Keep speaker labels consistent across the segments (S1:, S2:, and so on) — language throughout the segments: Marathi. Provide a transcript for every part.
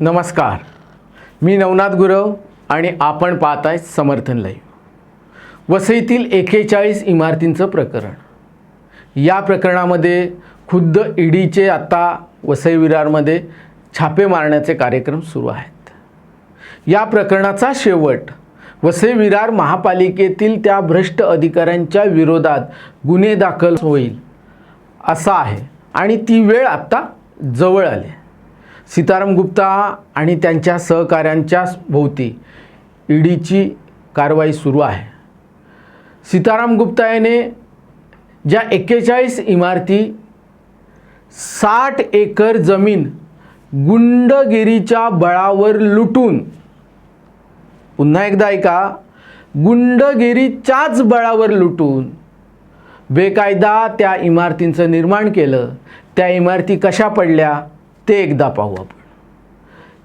S1: नमस्कार. मी नवनाथ गुरव आणि आपण पाहताय समर्थन लाईव्ह. वसईतील एकेचाळीस इमारतींचं प्रकरण. या प्रकरणामध्ये खुद्द ईडीचे आत्ता वसई विरारमध्ये छापे मारण्याचे कार्यक्रम सुरू आहेत. या प्रकरणाचा शेवट वसई विरार महापालिकेतील त्या भ्रष्ट अधिकाऱ्यांच्या विरोधात गुन्हे दाखल होईल असा आहे आणि ती वेळ आत्ता जवळ आली सीताराम गुप्ता आणि त्यांच्या सहकाऱ्यांच्या भोवती ईडीची कारवाई सुरू आहे. सीताराम गुप्ता याने ज्या एक्केचाळीस इमारती साठ एकर जमीन गुंडगिरीच्या बळावर लुटून पुन्हा एकदा ऐका गुंडगिरीच्याच बळावर लुटून बेकायदा त्या इमारतींचं निर्माण केलं. त्या इमारती कशा पडल्या? ते एकदा पाहू आपण.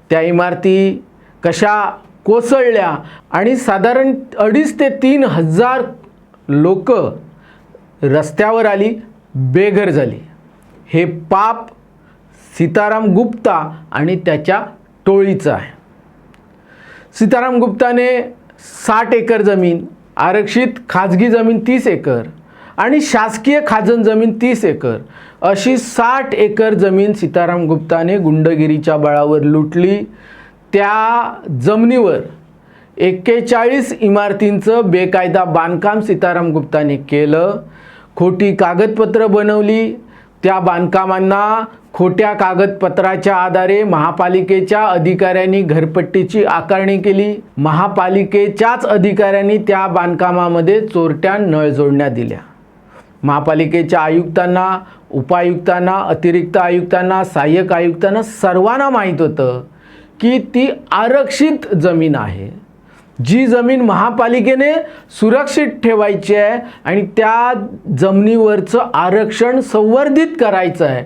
S1: त्या इमारती कशा कोसळल्या आणि साधारण अडीच ते तीन हजार लोक रस्त्यावर आली बेघर झाली. हे पाप सीताराम गुप्ता आणि त्याच्या टोळीचं आहे. सीताराम गुप्ताने साठ एकर जमीन आरक्षित खाजगी जमीन तीस एकर आणि शासकीय खाजन जमीन तीस एकर अशी साठ एकर जमीन सीताराम गुप्ताने गुंडगिरीच्या बळावर लुटली. त्या जमिनीवर एक्केचाळीस इमारतींचं बेकायदा बांधकाम सीताराम गुप्ताने केलं. खोटी कागदपत्रं बनवली. त्या बांधकामांना खोट्या कागदपत्राच्या आधारे महापालिकेच्या अधिकाऱ्यांनी घरपट्टीची आकारणी केली. महापालिकेच्याच अधिकाऱ्यांनी त्या बांधकामामध्ये चोरट्या नळ जोडण्या दिल्या. महापालिकेच्या आयुक्तांना उपायुक्तांना अतिरिक्त आयुक्तांना सहाय्यक आयुक्तांना सर्वांना माहीत होतं की ती आरक्षित जमीन आहे. जी जमीन महापालिकेने सुरक्षित ठेवायची आहे आणि त्या जमिनीवरचं आरक्षण संवर्धित करायचं आहे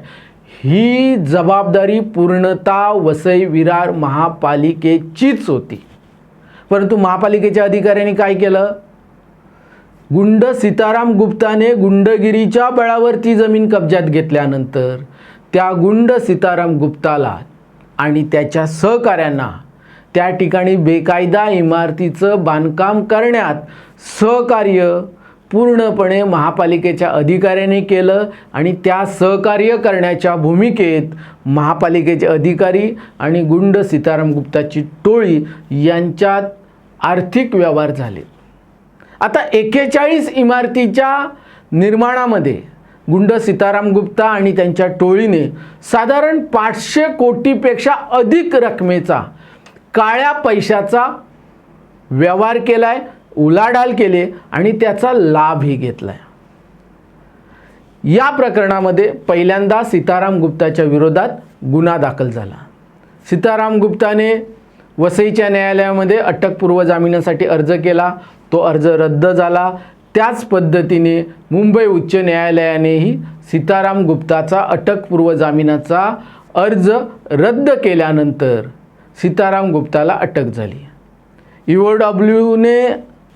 S1: ही जबाबदारी पूर्णता वसई विरार महापालिकेचीच होती. परंतु महापालिकेच्या अधिकाऱ्यांनी काय केलं? गुंड सीताराम गुप्ताने गुंडगिरीच्या बळावर ती जमीन कब्जात घेतल्यानंतर त्या गुंड सीताराम गुप्ताला आणि त्याच्या सहकाऱ्यांना त्या ठिकाणी बेकायदा इमारतीचं बांधकाम करण्यात सहकार्य पूर्णपणे महापालिकेच्या अधिकाऱ्याने केलं आणि त्या सहकार्य करण्याच्या भूमिकेत महापालिकेचे अधिकारी आणि गुंड सीताराम गुप्ताची टोळी यांच्यात आर्थिक व्यवहार झाले. आता एक्केचाळीस इमारतीच्या निर्माणामध्ये गुंड सीताराम गुप्ता आणि त्यांच्या टोळीने साधारण पाचशे कोटीपेक्षा अधिक रकमेचा काळ्या पैशाचा व्यवहार केला आहे उलाढाल केले आणि त्याचा लाभही घेतला आहे या प्रकरणामध्ये पहिल्यांदा सीताराम गुप्ताच्या विरोधात गुन्हा दाखल झाला. सीताराम गुप्ताने वसईच्या न्यायालयामध्ये अटकपूर्व जामिनासाठी अर्ज केला. तो अर्ज रद्द झाला. त्याच पद्धतीने मुंबई उच्च न्यायालयानेही सीताराम गुप्ताचा अटकपूर्व जामिनाचा अर्ज रद्द केल्यानंतर सीताराम गुप्ताला अटक झाली. यू डब्ल्यूने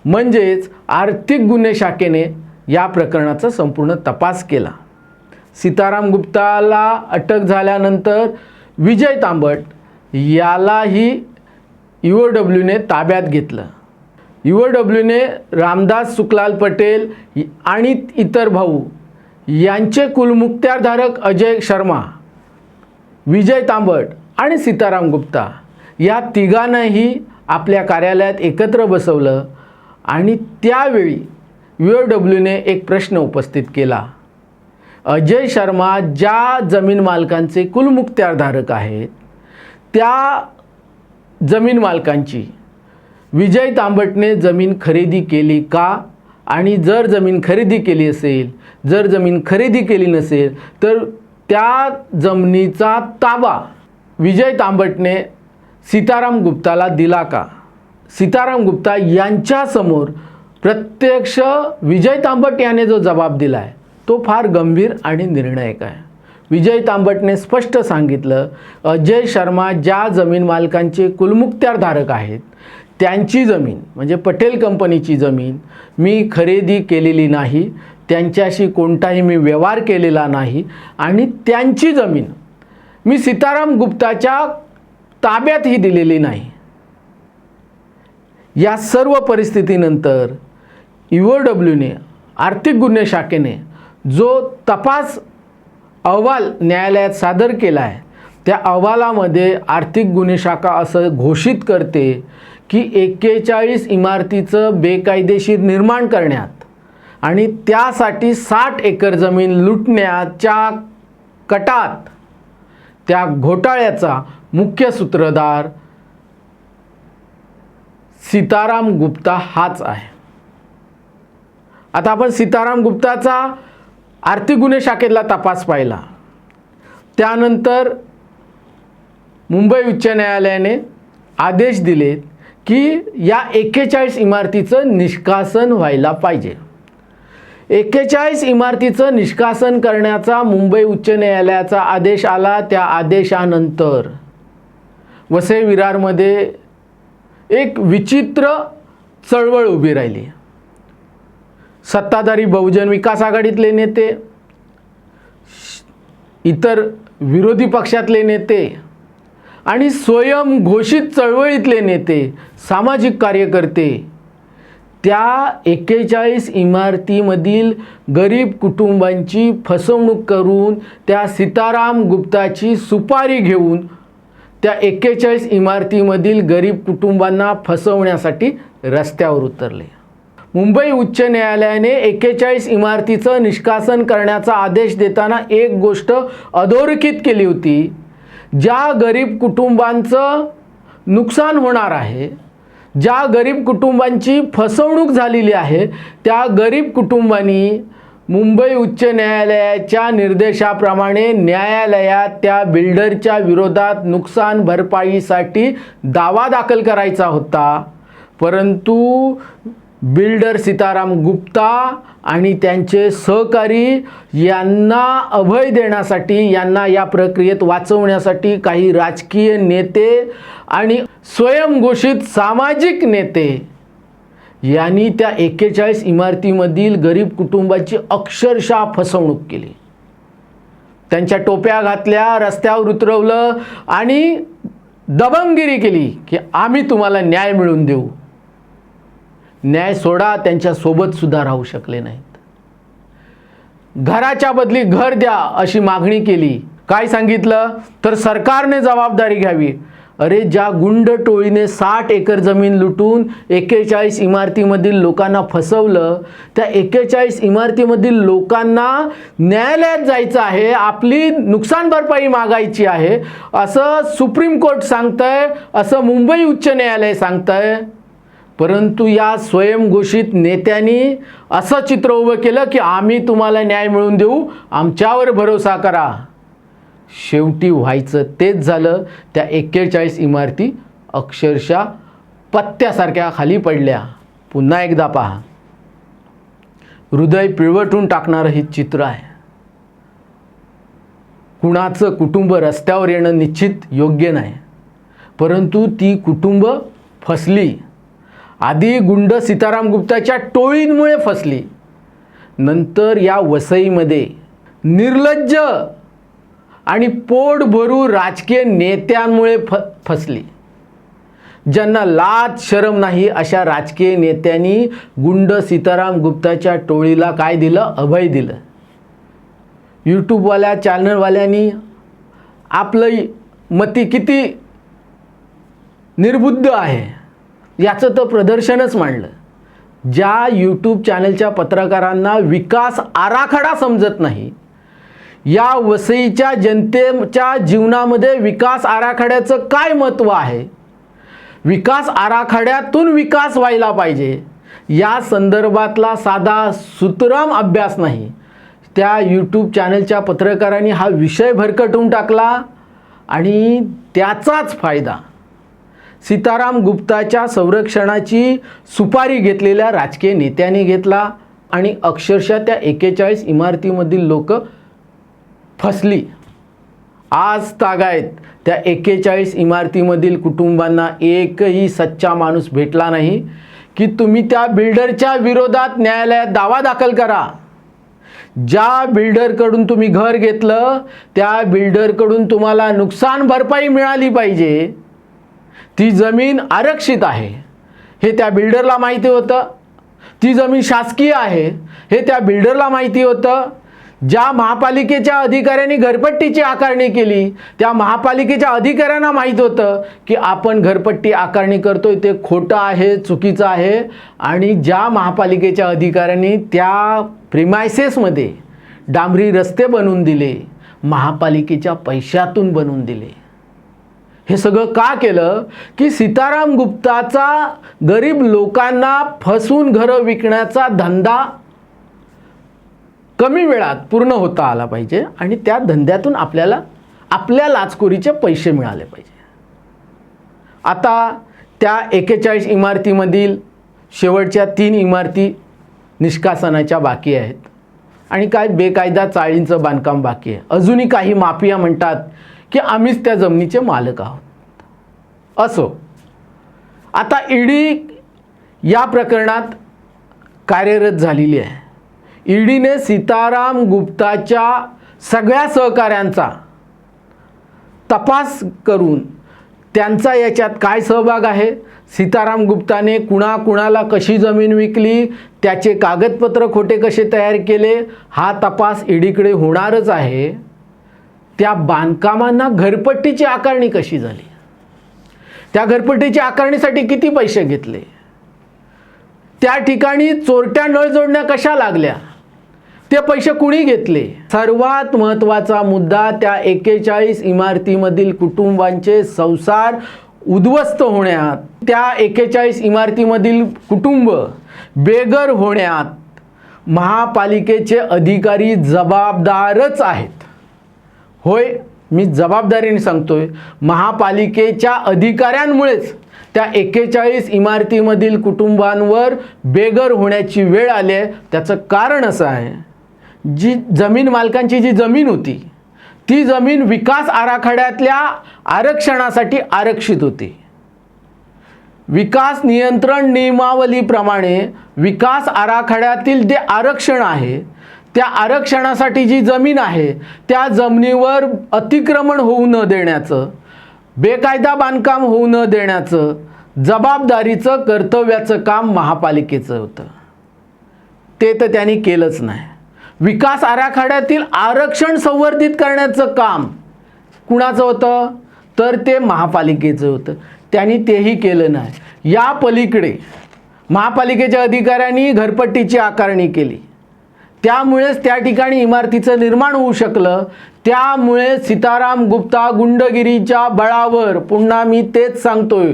S1: म्हणजेच आर्थिक गुन्हे शाखेने या प्रकरणाचा संपूर्ण तपास केला. सीताराम गुप्ताला अटक झाल्यानंतर विजय तांबट यालाही यू डब्ल्यूने ताब्यात घेतलं. यू डब्ल्यूने रामदास सुकलाल पटेल आणि इतर भाऊ यांचे कुलमुक्त्यारधारक अजय शर्मा विजय तांबट आणि सीताराम गुप्ता या तिघांनाही आपल्या कार्यालयात एकत्र बसवलं आणि त्यावेळी यू डब्ल्यूने एक प्रश्न उपस्थित केला. अजय शर्मा ज्या जमीन मालकांचे कुलमुक्त्यारधारक आहेत त्या जमीन मालकांची विजय तांबटने जमीन खरेदी केली का? आणि जर जमीन खरेदी केली असेल जर जमीन खरेदी केली नसेल तर त्या जमिनीचा ताबा विजय तांबटने सीताराम गुप्ताला दिला का? सीताराम गुप्ता यांच्यासमोर प्रत्यक्ष विजय तांबट याने जो जबाब दिला आहे तो फार गंभीर आणि निर्णायक आहे. विजय तांबटने स्पष्ट सांगितलं अजय शर्मा ज्या जमीन मालकांचे कुलमुक्त्यारधारक आहेत त्यांची जमीन म्हणजे पटेल कंपनीची जमीन मी खरेदी केलेली नाही त्यांच्याशी कोणताही मी व्यवहार केलेला नाही आणि त्यांची जमीन मी सीताराम गुप्ताच्या ताब्यातही दिलेली नाही. या सर्व परिस्थितीनंतर यू डब्ल्यूने आर्थिक गुन्हे शाखेने जो तपास अहवाल न्यायालयात सादर केला आहे त्या अहवालामध्ये आर्थिक गुन्हे शाखा असं घोषित करते की एक्केचाळीस इमारतीचं बेकायदेशीर निर्माण करण्यात आणि त्यासाठी साठ एकर जमीन लुटण्याच्या कटात त्या घोटाळ्याचा मुख्य सूत्रधार सीताराम गुप्ता हाच आहे. आता आपण सीताराम गुप्ताचा आर्थिक गुन्हे शाखेतला तपास पाहिला. त्यानंतर मुंबई उच्च न्यायालयाने आदेश दिलेत की या एक्केचाळीस इमारतीचं निष्कासन व्हायला पाहिजे. एक्केचाळीस इमारतीचं निष्कासन करण्याचा मुंबई उच्च न्यायालयाचा आदेश आला. त्या आदेशानंतर वसई विरारमध्ये एक विचित्र चळवळ उभी राहिली. सत्ताधारी बहुजन विकास आघाडीतले नेते इतर विरोधी पक्षातले नेते आणि स्वयंघोषित चळवळीतले नेते सामाजिक कार्यकर्ते त्या एक्केचाळीस इमारतीमधील गरीब कुटुंबांची फसवणूक करून त्या सीताराम गुप्ताची सुपारी घेऊन त्या एक्केचाळीस इमारतीमधील गरीब कुटुंबांना फसवण्यासाठी रस्त्यावर उतरले. मुंबई उच्च न्यायालयाने एक्केचाळीस इमारतीचं निष्कासन करण्याचा आदेश देताना एक गोष्ट अधोरेखित केली होती. ज्या गरीब कुटुंबांचं नुकसान होणार आहे ज्या गरीब कुटुंबांची फसवणूक झालेली आहे त्या गरीब कुटुंबांनी मुंबई उच्च न्यायालयाच्या निर्देशाप्रमाणे न्यायालयात त्या बिल्डरच्या विरोधात नुकसान भरपाईसाठी दावा दाखल करायचा होता. परंतु बिल्डर सीताराम गुप्ता आणि त्यांचे सहकारी यांना अभय देण्यासाठी यांना या प्रक्रियेत वाचवण्यासाठी काही राजकीय नेते आणि स्वयंघोषित सामाजिक नेते यांनी त्या एक्केचाळीस इमारतीमधील गरीब कुटुंबाची अक्षरशः फसवणूक केली. त्यांच्या टोप्या घातल्या रस्त्यावर उतरवलं आणि दबंगगिरी केली की आम्ही तुम्हाला न्याय मिळवून देऊ. न्याय सोडा त्यांच्यासोबत सुद्धा राहू शकले नाहीत. घराच्या बदली घर द्या अशी मागणी केली. काय सांगितलं? तर सरकारने जबाबदारी घ्यावी. अरे ज्या गुंड टोळीने साठ एकर जमीन लुटून एक्केचाळीस इमारतीमधील लोकांना फसवलं त्या एक्केचाळीस इमारतीमधील लोकांना न्यायालयात जायचं आहे आपली नुकसान भरपाई मागायची आहे असं सुप्रीम कोर्ट सांगतंय असं मुंबई उच्च न्यायालय सांगतंय. परंतु या स्वयंघोषित नेत्यांनी असं चित्र उभं केलं की आम्ही तुम्हाला न्याय मिळवून देऊ. आमच्यावर भरोसा करा. शेवटी व्हायचं तेच झालं. त्या एक्केचाळीस इमारती अक्षरशः पत्त्यासारख्या खाली पडल्या. पुन्हा एकदा पहा. हृदय पिळवटून टाकणारं हे चित्र आहे. कुणाचं कुटुंब रस्त्यावर येणं निश्चित योग्य नाही. परंतु ती कुटुंब फसली. आधी गुंड सीताराम गुप्ताच्या टोळींमुळे फसली. नंतर या वसईमध्ये निर्लज्ज आणि पोट भरू राजकीय नेत्यांमुळे फ फसली. ज्यांना लाच शरम नाही अशा राजकीय नेत्यांनी गुंड सीताराम गुप्ताच्या टोळीला काय दिलं? अभय दिलं. यूट्यूबवाल्या चॅनलवाल्यांनी आपलं मती किती निर्बुद्ध आहे? याचं तर प्रदर्शनच मांडलं. ज्या यूट्यूब चॅनलच्या पत्रकारांना विकास आराखडा समजत नाही या वसईच्या जनतेच्या जीवनामध्ये विकास आराखड्याचं काय महत्त्व आहे? विकास आराखड्यातून विकास व्हायला पाहिजे. या संदर्भातला साधा सुतराम अभ्यास नाही. त्या यूट्यूब चॅनलच्या पत्रकारांनी हा विषय भरकटून टाकला आणि त्याचाच फायदा सीताराम गुप्ताच्या संरक्षणाची सुपारी घेतलेल्या राजकीय नेत्यांनी घेतला आणि अक्षरशः त्या एकेचाळीस इमारतीमधील लोक फसली. आज तागायत त्या एक्केचाळीस इमारतीमधील कुटुंबांना एकही सच्चा माणूस भेटला नाही की तुम्ही त्या बिल्डरच्या विरोधात न्यायालयात दावा दाखल करा. ज्या बिल्डरकडून तुम्ही घर घेतलं त्या बिल्डरकडून तुम्हाला नुकसान भरपाई मिळाली पाहिजे. ती जमीन आरक्षित आहे. हे त्या बिल्डरला माहिती होतं. ती जमीन शासकीय आहे. हे त्या बिल्डरला माहिती होतं. ज्या महापालिकेच्या अधिकाऱ्यांनी घरपट्टीची आकारणी केली त्या महापालिकेच्या अधिकाऱ्यांना माहीत होतं की आपण घरपट्टी आकारणी करतोय ते खोटं आहे चुकीचं आहे. आणि ज्या महापालिकेच्या अधिकाऱ्यांनी त्या प्रिमायसेसमध्ये डांबरी रस्ते बनवून दिले महापालिकेच्या पैशातून बनवून दिले. हे सगळं का केलं? की सीताराम गुप्ताचा गरीब लोकांना फसवून घरं विकण्याचा धंदा कमी वेळात पूर्ण होता आला पाहिजे आणि त्या धंद्यातून आपल्याला आपल्या लाचखोरीचे पैसे मिळाले पाहिजे. आता त्या एकेचाळीस इमारतीमधील शेवटच्या तीन इमारती निष्कासनाच्या बाकी आहेत. आणि काय बेकायदा चाळींचं बांधकाम बाकी आहे. अजूनही काही माफिया म्हणतात की आम्हीच त्या जमिनीचे मालक आहोत. असो. आता ईडी या प्रकरणात कार्यरत झालेली आहे. ईडीने सीताराम गुप्ताच्या सगळ्या सहकाऱ्यांचा तपास करून त्यांचा याच्यात काय सहभाग आहे? सीताराम गुप्ताने कुणा कुणाला कशी जमीन विकली? त्याचे कागदपत्र खोटे कसे तयार केले? हा तपास ईडीकडे होणारच आहे. त्या बांधकामांना घरपट्टीची आकारणी कशी झाली? त्या घरपट्टीच्या आकारणीसाठी किती पैसे घेतले? त्या ठिकाणी चोरट्या नळ जोडण्या कशा लागल्या? ते पैसे कुणी घेतले? सर्वात महत्त्वाचा मुद्दा त्या एकेचाळीस इमारतीमधील कुटुंबांचे संसार उद्ध्वस्त होण्यात त्या एकेचाळीस इमारतीमधील कुटुंब बेघर होण्यात महापालिकेचे अधिकारी जबाबदारच आहेत. होय मी जबाबदारीने सांगतोय महापालिकेच्या अधिकाऱ्यांमुळेच त्या एक्केचाळीस इमारतीमधील कुटुंबांवर बेघर होण्याची वेळ आली आहे. त्याचं कारण असं आहे जी जमीन मालकांची जी जमीन होती ती जमीन विकास आराखड्यातल्या आरक्षणासाठी आरक्षित होती. विकास नियंत्रण नियमावलीप्रमाणे विकास आराखड्यातील जे आरक्षण आहे त्या आरक्षणासाठी जी जमीन आहे त्या जमिनीवर अतिक्रमण होऊ न देण्याचं बेकायदा बांधकाम होऊ न देण्याचं जबाबदारीचं कर्तव्याचं काम महापालिकेचं होतं. ते तर त्यांनी केलंच नाही. विकास आराखड्यातील आरक्षण संवर्धित करण्याचं काम कुणाचं होतं? तर ते महापालिकेचं होतं. त्यांनी तेही केलं नाही. या पलीकडे महापालिकेच्या अधिकाऱ्यांनी घरपट्टीची आकारणी केली. त्यामुळेच त्या ठिकाणी इमारतीचं निर्माण होऊ शकलं. त्यामुळे सीताराम गुप्ता गुंडगिरीच्या बळावर पुन्हा मी तेच सांगतोय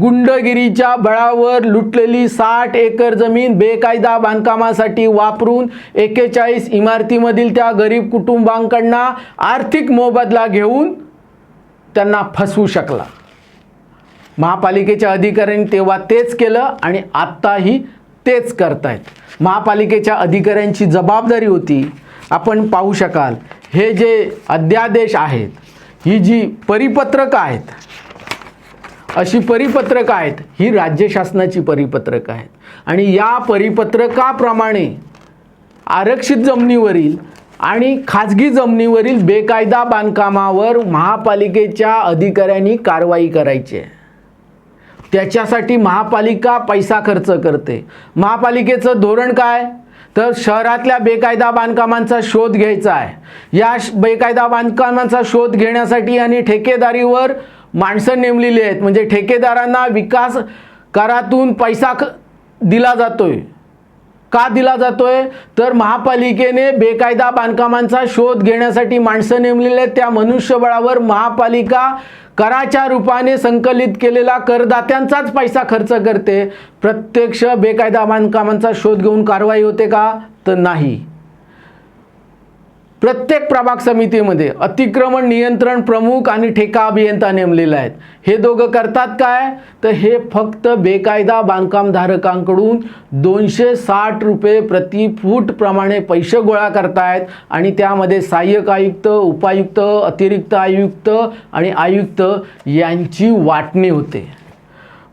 S1: गुंडगिरीच्या बळावर लुटलेली साठ एकर जमीन बेकायदा बांधकामासाठी वापरून एकेचाळीस इमारतीमधील त्या गरीब कुटुंबांकडनं आर्थिक मोबदला घेऊन त्यांना फसवू शकला. महापालिकेच्या अधिकाऱ्यांनी तेव्हा तेच केलं आणि आत्ताही तेच करतायत. महापालिकेच्या अधिकाऱ्यांची जबाबदारी होती. आपण पाहू शकाल. हे जे अध्यादेश आहेत ही जी परिपत्रकं आहेत अशी परिपत्रकं आहेत ही राज्य शासनाची परिपत्रकं आहेत. आणि या परिपत्रकाप्रमाणे आरक्षित जमिनीवरील आणि खाजगी जमिनीवरील बेकायदा बांधकामावर महापालिकेच्या अधिकाऱ्यांनी कारवाई करायची आहे. त्याच्यासाठी महापालिका पैसा खर्च करते. महापालिकेचं धोरण काय? तर शहरातल्या बेकायदा बांधकामांचा शोध घ्यायचा आहे. या श- बेकायदा बांधकामांचा शोध घेण्यासाठी आणि ठेकेदारीवर माणसं नेमलेली आहेत. म्हणजे ठेकेदारांना विकास करातून पैसा ख दिला जातोय. का दिला जातोय? तर महापालिकेने बेकायदा बांधकामांचा शोध घेण्यासाठी माणसं नेमलेली आहेत. त्या मनुष्यबळावर महापालिका कराच्या रूपाने संकलित केलेला करदात्यांचाच पैसा खर्च करते. प्रत्यक्ष बेकायदा बांधकामांचा शोध घेऊन कारवाई होते का? तर नाही. प्रत्येक प्रभाग समितीमध्ये अतिक्रमण नियंत्रण प्रमुख आणि ठेका अभियंता नेमलेले आहेत. हे दोघं करतात काय? तर हे फक्त बेकायदा बांधकामधारकांकडून दोनशे साठ रुपये प्रति फूट प्रमाणे पैसे गोळा करतायत आणि त्यामध्ये सहाय्यक आयुक्त उपायुक्त अतिरिक्त आयुक्त आणि आयुक्त यांची वाटणी होते.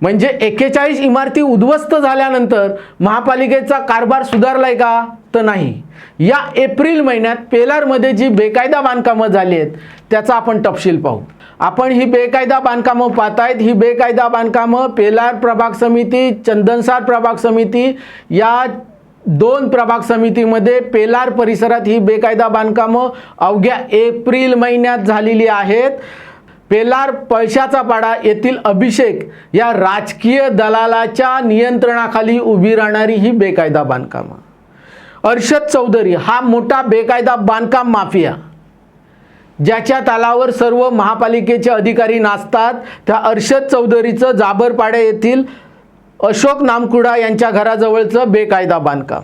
S1: म्हणजे एकेचाळीस इमारती उद्ध्वस्त झाल्यानंतर महापालिकेचा कारभार सुधारलाय का? तर नाही. या एप्रिल महिन्यात पेलारमध्ये जी बेकायदा बांधकामं झाली आहेत त्याचा आपण तपशील पाहू. आपण ही बेकायदा बांधकामं पाहतायत. ही बेकायदा बांधकामं पेलार प्रभाग समिती चंदनसार प्रभाग समिती या दोन प्रभाग समितीमध्ये पेलार परिसरात ही बेकायदा बांधकामं अवघ्या एप्रिल महिन्यात झालेली आहेत. पेलार पळशाचा पाडा येथील अभिषेक या राजकीय दलालाच्या नियंत्रणाखाली उभी राहणारी ही बेकायदा बांधकामं. अर्षद चौधरी हा मोठा बेकायदा बांधकाम माफिया. ज्याच्या तालावर सर्व महापालिकेचे अधिकारी नाचतात त्या अर्षद चौधरीचं जाबरपाडा येथील अशोक नामकुडा यांच्या घराजवळचं बेकायदा बांधकाम.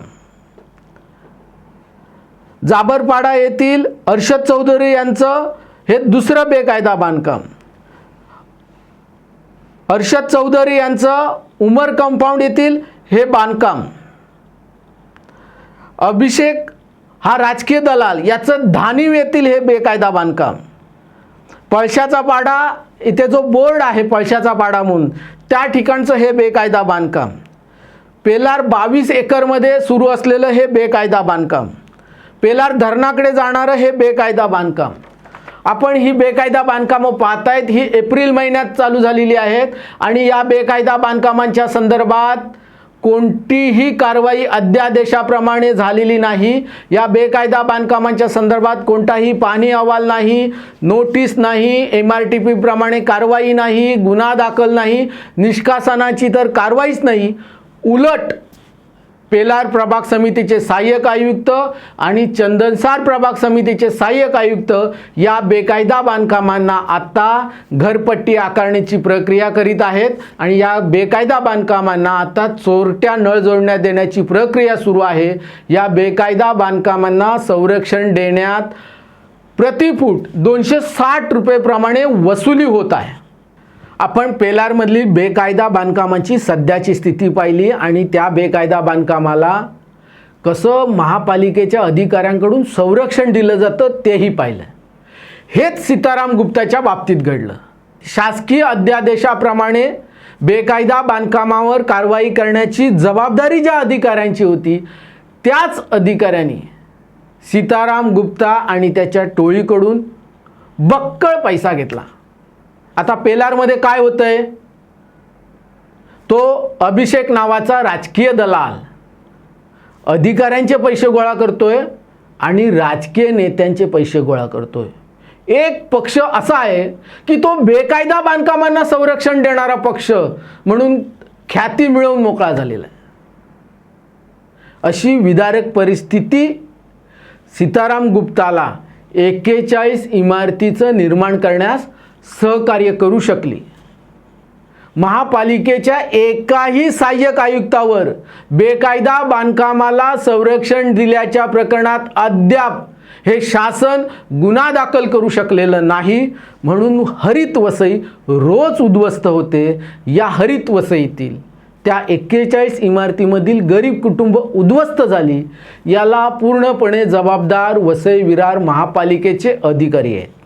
S1: जाबरपाडा येथील अर्षद चौधरी यांचं हे दुसरं बेकायदा बांधकाम. अर्षद चौधरी यांचं उमर कंपाऊंड येथील हे बांधकाम. अभिषेक हा राजकीय दलाल याचं धानीव येथील हे बेकायदा बांधकाम. पळशाचा पाडा इथे जो बोर्ड आहे पळशाचा पाडा म्हणून त्या ठिकाणचं हे बेकायदा बांधकाम. पेलार बावीस एकरमध्ये सुरू असलेलं हे बेकायदा बांधकाम. पेलार धरणाकडे जाणारं हे बेकायदा बांधकाम. आपण ही बेकायदा बांधकामं पाहतायत. ही एप्रिल महिन्यात चालू झालेली आहेत. आणि या बेकायदा बांधकामांच्या संदर्भात कोणतीही कारवाई अध्यादेशाप्रमाणे झालेली नाही. या बेकायदा बांधकामांच्या संदर्भात कोणताही पाणी अहवाल नाही नोटीस नाही एम आर टी पी प्रमाणे कारवाई नाही गुन्हा दाखल नाही निष्कासनाची तर कारवाईच नाही. उलट पेलार प्रभाग समितीचे सहाय्यक आयुक्त आणि चंदनसार प्रभाग समितीचे सहाय्यक आयुक्त या बेकायदा बांधकामांना आत्ता घरपट्टी आकारण्याची प्रक्रिया करीत आहेत आणि या बेकायदा बांधकामांना आता चोरट्या नळ जोडण्यात देण्याची प्रक्रिया सुरू आहे. या बेकायदा बांधकामांना संरक्षण देण्यात प्रतिफूट दोनशे साठ रुपयेप्रमाणे वसुली होत आहे. आपण पेलारमधली बेकायदा बांधकामाची सध्याची स्थिती पाहिली आणि त्या बेकायदा बांधकामाला कसं महापालिकेच्या अधिकाऱ्यांकडून संरक्षण दिलं जातं तेही पाहिलं. हेच सीताराम गुप्ताच्या बाबतीत घडलं. शासकीय अध्यादेशाप्रमाणे बेकायदा बांधकामावर कारवाई करण्याची जबाबदारी ज्या अधिकाऱ्यांची होती त्याच अधिकाऱ्यांनी सीताराम गुप्ता आणि त्याच्या टोळीकडून बक्कळ पैसा घेतला. आता पेलारमध्ये काय होतंय? तो अभिषेक नावाचा राजकीय दलाल. अधिकाऱ्यांचे पैसे गोळा करतोय आणि राजकीय नेत्यांचे पैसे गोळा करतोय. एक पक्ष असा आहे की तो बेकायदा बांधकामांना संरक्षण देणारा पक्ष म्हणून ख्याती मिळवून मोकळा झालेला आहे. अशी विदारक परिस्थिती सीताराम गुप्ताला एक्केचाळीस इमारतीचं निर्माण करण्यास सहकार्य करू शकली. महापालिकेच्या एकाही सहाय्यक आयुक्तावर बेकायदा बांधकामाला संरक्षण दिल्याच्या प्रकरणात अद्याप हे शासन गुन्हा दाखल करू शकलेलं नाही. म्हणून हरित वसई रोज उद्ध्वस्त होते या हरित वसईतील. त्या एक्केचाळीस इमारतीमधील गरीब कुटुंब उद्ध्वस्त झाली. याला पूर्णपणे जबाबदार वसई विरार महापालिकेचे अधिकारी आहेत.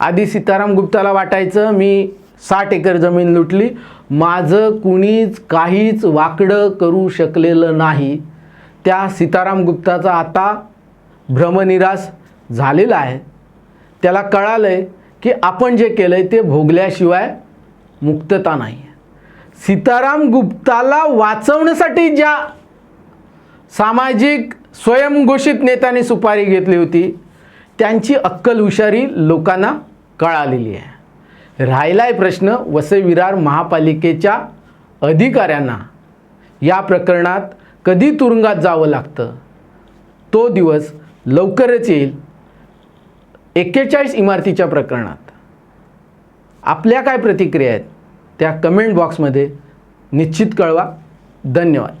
S1: आधी सीताराम गुप्ताला वाटायचं मी साठ एकर जमीन लुटली. माझं कुणीच काहीच वाकडं करू शकलेलं नाही. त्या सीताराम गुप्ताचा आता भ्रमनिरास झालेला आहे. त्याला कळालं आहे की आपण जे केलं आहे ते भोगल्याशिवाय मुक्तता नाही. सीताराम गुप्ताला वाचवण्यासाठी ज्या सामाजिक स्वयंघोषित नेत्याने सुपारी घेतली होती त्यांची अक्कल हुशारी लोकांना कळालेली आहे. राहिलाय प्रश्न वसई विरार महापालिकेच्या अधिकाऱ्यांना. या प्रकरणात कधी तुरुंगात जावं लागतं? तो दिवस लवकरच येईल. एक्केचाळीस इमारतीच्या प्रकरणात. आपल्या काय प्रतिक्रिया आहेत? त्या कमेंट बॉक्समध्ये निश्चित कळवा. धन्यवाद.